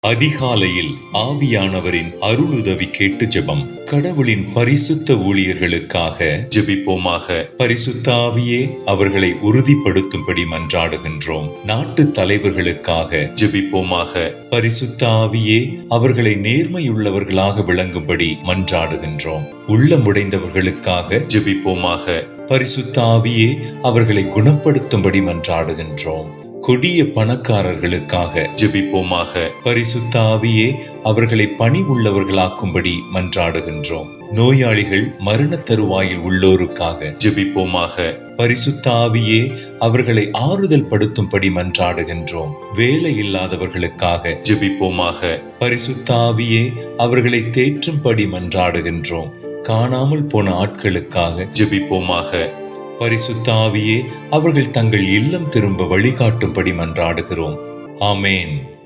அதிகாலையில் ஆவியானவரின் அருளுதவி கேட்டு ஜெபம். கடவுளின் பரிசுத்த ஊழியர்களுக்காக ஜெபிப்போமாக. பரிசுத்தாவியே அவர்களை உறுதிப்படுத்தும்படி மன்றாடுகின்றோம். நாட்டு தலைவர்களுக்காக ஜெபிப்போமாக. பரிசுத்தாவியே அவர்களை நேர்மையுள்ளவர்களாக விளங்கும்படி மன்றாடுகின்றோம். உள்ளமுடைந்தவர்களுக்காக ஜெபிப்போமாக. பரிசுத்தாவியே அவர்களை குணப்படுத்தும்படி மன்றாடுகின்றோம். கொடிய பணக்காரர்களுக்காக ஜெபிப்போமாக. பரிசுத்த ஆவியே அவர்களை பணி உள்ளவர்களாக்கும்படி மன்றாடுகின்றோம். நோயாளிகள் மரண தருவாயில் உள்ளோருக்காக ஜெபிப்போமாக. பரிசுத்த ஆவியே அவர்களை ஆறுதல் படுத்தும்படி மன்றாடுகின்றோம். வேலை இல்லாதவர்களுக்காக ஜெபிப்போமாக. பரிசுத்த ஆவியே அவர்களை தேற்றும்படி மன்றாடுகின்றோம். காணாமல் போன ஆட்களுக்காக ஜெபிப்போமாக. பரிசுத்தாவியே அவர்கள் தங்கள் இல்லம் திரும்ப வழிகாட்டும்படி மன்றாடுகிறோம். ஆமேன்.